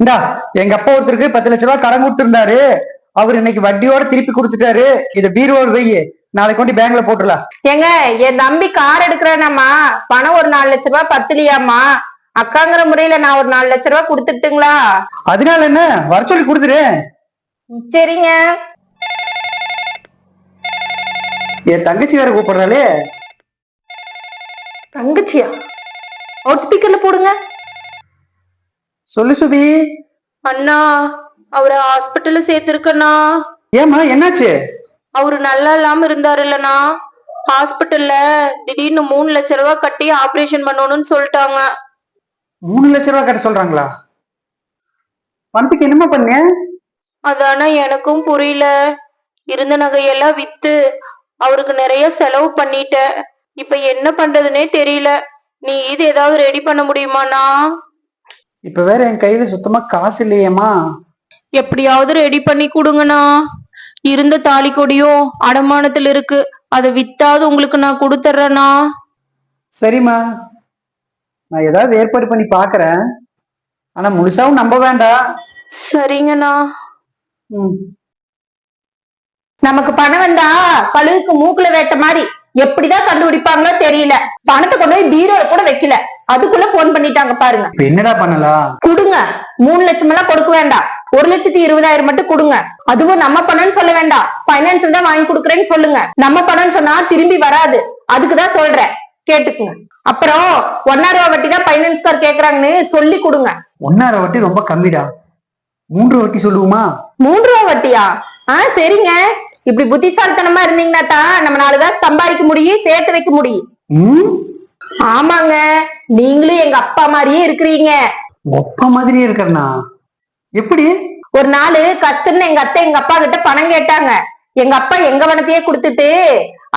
இந்தா எங்க அப்பா ஒருத்தருக்கு பத்து லட்ச ரூபாய் கடன் கொடுத்திருந்தாரு. அவர் இன்னைக்கு வட்டியோட திருப்பி கொடுத்துட்டாரு. இத பீரோல் வை. நாளைக்கு கொண்டு பேங்க்ல போட்டுடலாம் ஏங்க என் தம்பி கார் எடுக்கிறேனாமா பணம் ஒரு நாலு லட்ச ரூபாய் பத்துலியாமா அக்காங்கிற முறையில நான் ஒரு நாலு லட்ச ரூபாய் கொடுத்துட்டுங்களா? அதனால என்ன? வர சொல்லி கொடுத்துரு. சரிங்க. என் தங்கச்சி வேற கூப்பிடுறாளே. தங்கச்சியா? அவுட் ஸ்பீக்கர்ல போடுங்க. சொல்லு சுபி. அண்ணா அவரை ஹாஸ்பிட்டல்ல சேர்த்திருக்கண்ணா. ஏமா என்னாச்சு? அவரு நல்லா இல்லாம இருந்தாரு இல்லனா ஹாஸ்பிட்டல்ல திடீர்னு மூணு லட்ச ரூபாய் கட்டி ஆபரேஷன் பண்ணணும்னு சொல்லிட்டாங்க. மூணு லட்ச ரூபாய் கட்ட சொல்றாங்களா? பணத்துக்கு என்னமா பண்ண அதானா எனக்கும் புரியல. இருந்த நகையெல்லாம் வித்து அவருக்கு நிறைய செலவு பண்ணிட்டேன். இப்ப என்ன பண்றதுனே தெரியல. நீ இது ஏதாவது ரெடி பண்ண முடியுமாண்ணா? இப்ப வேற என் கையில சுத்தமா காசு இல்லையேம்மா. எப்படியாவது ரெடி பண்ணி கொடுங்கண்ணா. இருந்த தாலி கொடியும் அடமானத்துல இருக்கு. அதை வித்தாவது உங்களுக்கு நான் கொடுத்துட்றேண்ணா சரிம்மா. நான் ஏதாவது ஏற்பாடு பண்ணி பாக்குறேன். ஆனா முழுசாவும் நம்ப வேண்டாம். சரிங்கண்ணா. ம். நமக்கு பணம் வந்தா கழுகுக்கு மூக்குல வேட்ட மாதிரி. எப்படிதான் கண்டுபிடிப்பாங்களோ தெரியல. பணத்தை கொண்டு போய் பீரோல கூட வைக்கல. அதுக்குள்ள போன் பண்ணிட்டாங்க பாருங்க. என்னடா பண்ணலாம்? கொடுங்க. மூணு லட்சம் எல்லாம் கொடுக்க வேண்டாம். ஒரு லட்சத்தி இருபதாயிரம் மட்டும் கொடுங்க. அதுவும் நம்ம பணம்னு சொல்ல வேண்டாம். பைனான்ஸ் தான் வாங்கி கொடுக்குறேன்னு சொல்லுங்க. நம்ம பணம்னு சொன்னா திரும்பி வராது. அதுக்குதான் சொல்றேன். கேட்டுக்குங்க. அப்புறம் ஒன்னா ரூபா வட்டி தான் பைனான்ஸ்கார் கேக்குறாங்கன்னு சொல்லி கொடுங்க. ஒன்னார வட்டி ரொம்ப கம்மிடா. மூன்று வட்டி சொல்லுவோமா? மூன்று ரூபா வட்டியா? ஆ சரிங்க. இப்படி புத்திசாலித்தனமா இருந்தீங்கன்னா தான் நம்ம நாலுதான் சம்பாதிக்க முடியும் சேர்த்து வைக்க முடியும். ஆமாங்க. நீங்களும் எங்க அப்பா மாதிரியே இருக்கிறீங்க. ஒப்ப மாதிரி இருக்கறனா? எப்படி? ஒரு நாள் கஷ்டம்னு எங்க அத்தை எங்க அப்பா கிட்ட பணம் கேட்டாங்க. எங்க அப்பா எங்க பணத்தையே கொடுத்துட்டு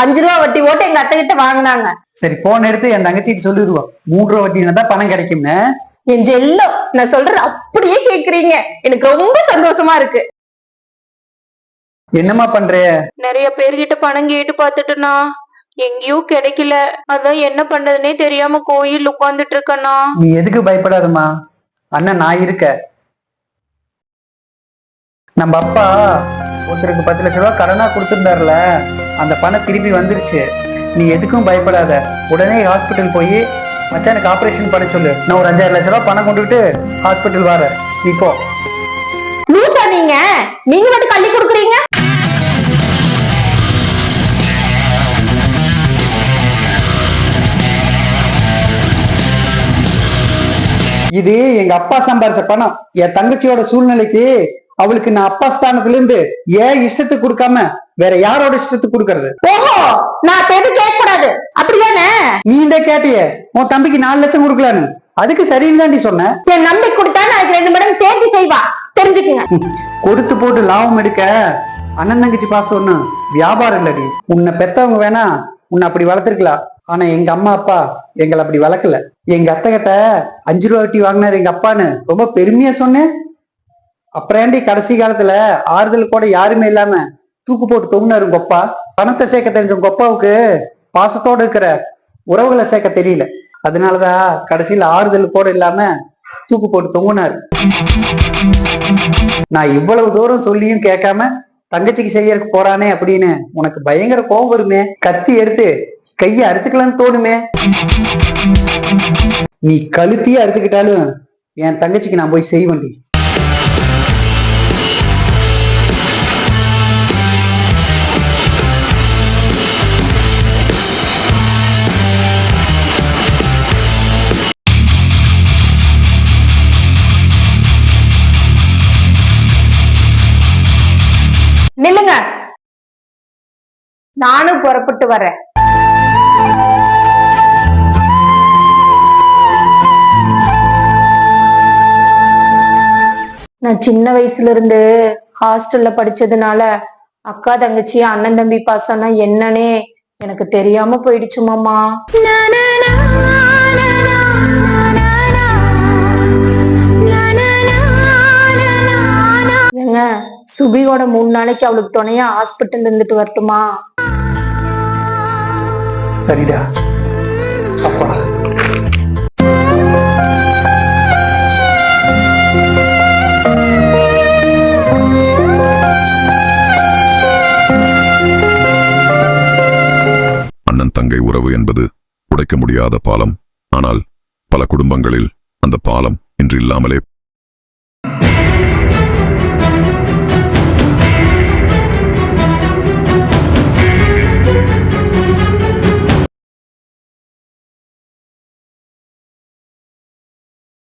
அஞ்சு ரூபா வட்டி போட்டு எங்க அத்தை கிட்ட வாங்கினாங்க. சரி போன் எடுத்து என் தங்கச்சிட்டு சொல்லிடுவா மூன்று ரூபா வட்டினா தான் பணம் கிடைக்கும்னு. என் ஜெல்லம் நான் சொல்றது அப்படியே கேக்குறீங்க. எனக்கு ரொம்ப சந்தோஷமா இருக்கு. என்னம்மா பண்ற? நிறைய பேர்கிட்ட பணம் கேட்டு பார்த்துட்டுனா எங்கேயும் கிடைக்கல. அதான் என்ன பண்றதுனே தெரியாம கோயில் உட்கார்ந்துட்டு இருக்கேண்ணா. நீ எதுக்கு பயப்படாதம்மா? அண்ணன் நான் இருக்க. நம்ம அப்பா ஒருத்தருக்கு பத்து லட்ச ரூபாய் கடனா கொடுத்துருந்தாருல அந்த பணம் திருப்பி வந்துருச்சு. நீ எதுக்கும் பயப்படாத. உடனே ஹாஸ்பிட்டல் போய் மச்சானுக்கு ஆபரேஷன் பண்ண சொல்லு. நான் ஒரு அஞ்சாயிரம் லட்ச ரூபாய் பணம் கொண்டுட்டு ஹாஸ்பிட்டல் வரேன் நீ போ. லூசா நீங்க. நீங்க மட்டும் கள்ளி கொடுக்குறீங்க? இது எங்க அப்பா சம்பாரிச்ச பணம். என் தங்கச்சியோட சூழ்நிலைக்கு அவளுக்கு நான் அப்பா ஸ்தானத்துல இருந்து ஏன் இஷ்டத்துக்கு கொடுக்காம வேற யாரோட இஷ்டத்துக்கு கொடுக்கறது? ஓஹோ நான் இப்ப எதுவும் கேட்க கூடாது. அப்படிதானே? நீ இந்த கேட்டியே உன் தம்பிக்கு நாலு லட்சம் கொடுக்கலான்னு. அதுக்கு சரின்னு நீ சொன்ன. என் நம்பி கொடுத்தா நான் அதுக்கு ரெண்டு மடங்கு சேர்த்து செய்வா. தெரிஞ்சுக்குங்க. கொடுத்து போட்டு லாபம் எடுக்க அண்ணன் தங்கச்சி பாசம் ஒண்ணு வியாபாரம் இல்லடி. உன்னை பெத்தவங்க வேணா உன்னை அப்படி வளர்த்துருக்கலாம். ஆனா எங்க அம்மா அப்பா எங்களை அப்படி வளர்க்கல. எங்க அத்தை கிட்ட அஞ்சு ரூபா வட்டி வாங்கினாரு எங்க அப்பான்னு ரொம்ப பெருமையா சொன்னேன். அப்புறம் கடைசி காலத்துல ஆறுதல் கூட யாருமே இல்லாம தூக்கு போட்டு தொங்குனாரு கொப்பா பணத்தை சேர்க்க தெரிஞ்ச கொப்பாவுக்கு பாசத்தோட இருக்கிற உறவுகளை சேர்க்க தெரியல. அதனாலதான் கடைசியில ஆறுதல் கூட இல்லாம தூக்கு போட்டு தொங்குனாரு. நான் இவ்வளவு தூரம் சொல்லியும் கேட்காம தங்கச்சிக்கு செய்யறதுக்கு போறானே அப்படின்னு உனக்கு பயங்கர கோபம் வருமே. கத்தி எடுத்து கையை அறுத்துக்கலாம்னு தோணுமே. நீ கழுத்தியே அறுத்துக்கிட்டாலும் என் தங்கச்சிக்கு நான் போய் செய்வேன்டி. நில்லுங்க. நானும் புறப்பட்டு வரேன். நான் சின்ன வயசுல இருந்து ஹாஸ்டல்ல படிச்சதுனால அக்கா தங்கச்சி அண்ணன் தம்பி பாசம்னா என்னன்னே எனக்கு தெரியாம போயிடுச்சு மாமா ஏங்க சுபியோட மூணு நாளைக்கு அவளுக்கு துணையா ஹாஸ்பிட்டல் இருந்துட்டு வரட்டுமா சரிடா அண்ணன் உறவு என்பது உடைக்க முடியாத பாலம். ஆனால் பல குடும்பங்களில் அந்த பாலம் இன்று இல்லாமலே